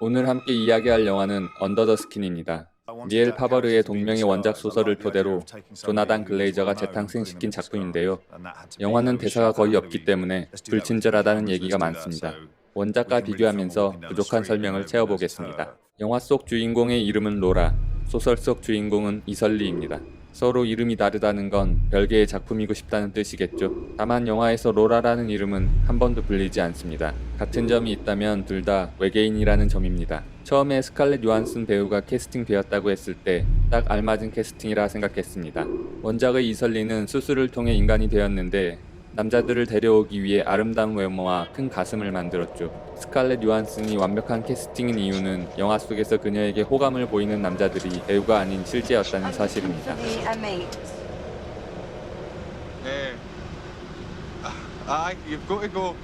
오늘 함께 이야기할 영화는 언더 더 스킨입니다. 니엘 파버르의 동명의 원작 소설을 토대로 조나단 글레이저가 재탄생시킨 작품인데요. 영화는 대사가 거의 없기 때문에 불친절하다는 얘기가 많습니다. 원작과 비교하면서 부족한 설명을 채워보겠습니다. 영화 속 주인공의 이름은 로라, 소설 속 주인공은 이설리입니다. 서로 이름이 다르다는 건 별개의 작품이고 싶다는 뜻이겠죠. 다만 영화에서 로라라는 이름은 한 번도 불리지 않습니다. 같은 점이 있다면 둘 다 외계인이라는 점입니다. 처음에 스칼렛 요한슨 배우가 캐스팅되었다고 했을 때 딱 알맞은 캐스팅이라 생각했습니다. 원작의 이설리는 수술을 통해 인간이 되었는데 남자들을 데려오기 위해 아름다운 외모와 큰 가슴을 만들었죠. 스칼렛 요한슨이 완벽한 캐스팅인 이유는 영화 속에서 그녀에게 호감을 보이는 남자들이 배우가 아닌 실제였다는 사실입니다. Aye, you've got to go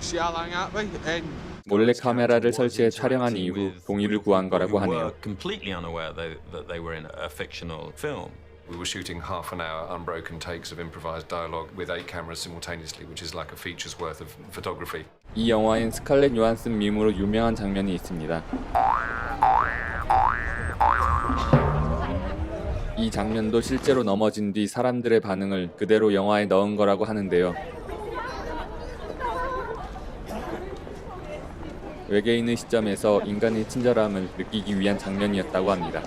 see Alan Atway and 몰래 카메라를 설치해 촬영한 이후 동의를 구한 거라고 하네요. were completely unaware they, that they were in a fictional film. We were shooting half an hour unbroken takes of improvised dialogue with eight cameras simultaneously, which is like a feature's worth of photography. 이 영화엔 스칼렛 요한슨 밈으로 유명한 장면이 있습니다. 이 장면도 실제로 넘어진 뒤 사람들의 반응을 그대로 영화에 넣은 거라고 하는데요. 외계인의 시점에서 인간의 친절함을 느끼기 위한 장면이었다고 합니다.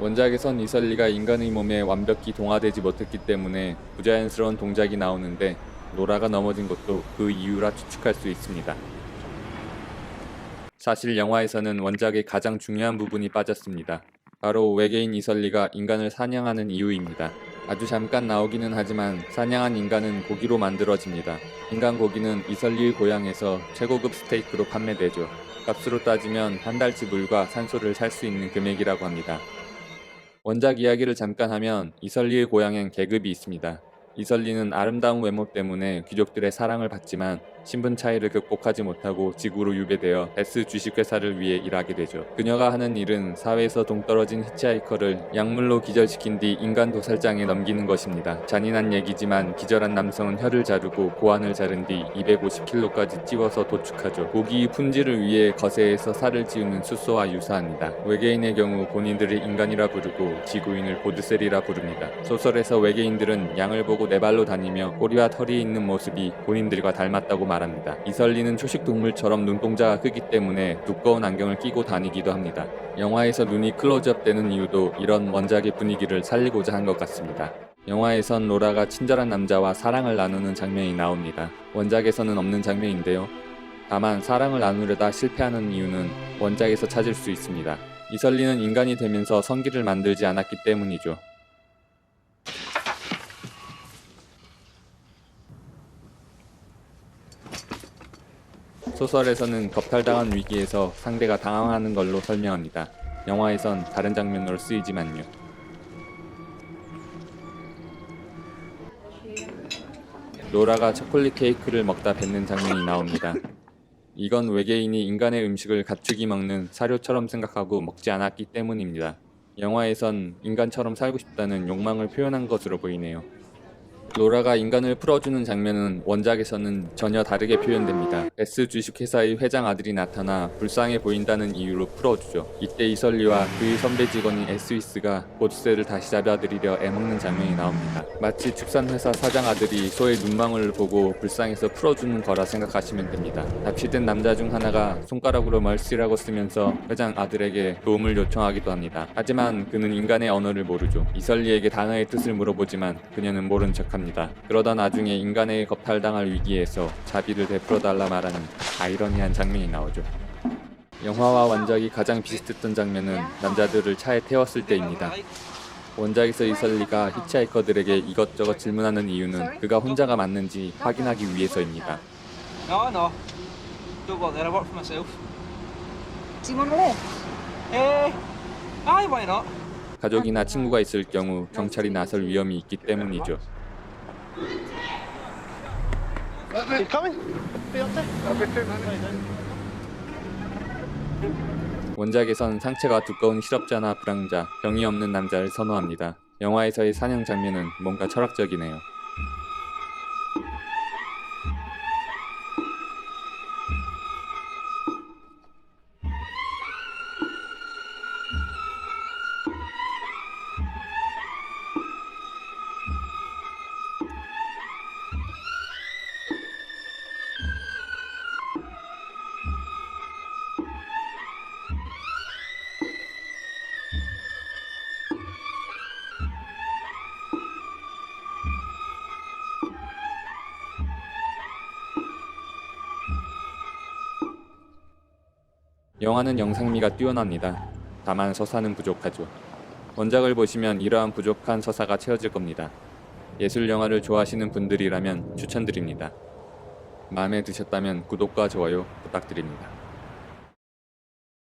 원작에선 이설리가 인간의 몸에 완벽히 동화되지 못했기 때문에 부자연스러운 동작이 나오는데 노라가 넘어진 것도 그 이유라 추측할 수 있습니다. 사실 영화에서는 원작의 가장 중요한 부분이 빠졌습니다. 바로 외계인 이설리가 인간을 사냥하는 이유입니다. 아주 잠깐 나오기는 하지만 사냥한 인간은 고기로 만들어집니다. 인간 고기는 이설리의 고향에서 최고급 스테이크로 판매되죠. 값으로 따지면 한 달치 물과 산소를 살 수 있는 금액이라고 합니다. 원작 이야기를 잠깐 하면 이설리의 고향엔 계급이 있습니다. 이설리는 아름다운 외모 때문에 귀족들의 사랑을 받지만 신분 차이를 극복하지 못하고 지구로 유배되어 베스 주식회사를 위해 일하게 되죠. 그녀가 하는 일은 사회에서 동떨어진 히치하이커를 약물로 기절시킨 뒤 인간 도살장에 넘기는 것입니다. 잔인한 얘기지만 기절한 남성은 혀를 자르고 고환을 자른 뒤 250kg까지 찌워서 도축하죠. 고기의 품질을 위해 거세에서 살을 찌우는 수소와 유사합니다. 외계인의 경우 본인들을 인간이라 부르고 지구인을 보드셀이라 부릅니다. 소설에서 외계인들은 양을 보고 네 발로 다니며 꼬리와 털이 있는 모습이 본인들과 닮았다고 말합니다. 이설리는 초식 동물처럼 눈동자가 크기 때문에 두꺼운 안경을 끼고 다니기도 합니다. 영화에서 눈이 클로즈업 되는 이유도 이런 원작의 분위기를 살리고자 한 것 같습니다. 영화에선 로라가 친절한 남자와 사랑을 나누는 장면이 나옵니다. 원작에서는 없는 장면인데요. 다만 사랑을 나누려다 실패하는 이유는 원작에서 찾을 수 있습니다. 이설리는 인간이 되면서 성기를 만들지 않았기 때문이죠. 소설에서는 겁탈당한 위기에서 상대가 당황하는 걸로 설명합니다. 영화에선 다른 장면으로 쓰이지만요. 로라가 초콜릿 케이크를 먹다 뱉는 장면이 나옵니다. 이건 외계인이 인간의 음식을 가축이 먹는 사료처럼 생각하고 먹지 않았기 때문입니다. 영화에선 인간처럼 살고 싶다는 욕망을 표현한 것으로 보이네요. 로라가 인간을 풀어주는 장면은 원작에서는 전혀 다르게 표현됩니다. S 주식회사의 회장 아들이 나타나 불쌍해 보인다는 이유로 풀어주죠. 이때 이설리와 그의 선배 직원인 에스위스가 보드세를 다시 잡아들이려 애먹는 장면이 나옵니다. 마치 축산회사 사장 아들이 소의 눈망울을 보고 불쌍해서 풀어주는 거라 생각하시면 됩니다. 납치된 남자 중 하나가 손가락으로 멀씨라고 쓰면서 회장 아들에게 도움을 요청하기도 합니다. 하지만 그는 인간의 언어를 모르죠. 이설리에게 단어의 뜻을 물어보지만 그녀는 모른 척합니다. 그러다 나중에 인간의 겁탈당할 위기에서 자비를 베풀어달라 말하는 아이러니한 장면이 나오죠. 영화와 원작이 가장 비슷했던 장면은 남자들을 차에 태웠을 때입니다. 원작에서 이설리가 히치하이커들에게 이것저것 질문하는 이유는 그가 혼자가 맞는지 확인하기 위해서입니다. No, no. Don't work there. I work for myself. Do you want to live? Eh? Aye, why not? 가족이나 친구가 있을 경우 경찰이 나설 위험이 있기 때문이죠. You coming? Be up there. 원작에선 상체가 두꺼운 실업자나 불황자, 병이 없는 남자를 선호합니다. 영화에서의 사냥 장면은 뭔가 철학적이네요. 영화는 영상미가 뛰어납니다. 다만 서사는 부족하죠. 원작을 보시면 이러한 부족한 서사가 채워질 겁니다. 예술 영화를 좋아하시는 분들이라면 추천드립니다. 마음에 드셨다면 구독과 좋아요 부탁드립니다.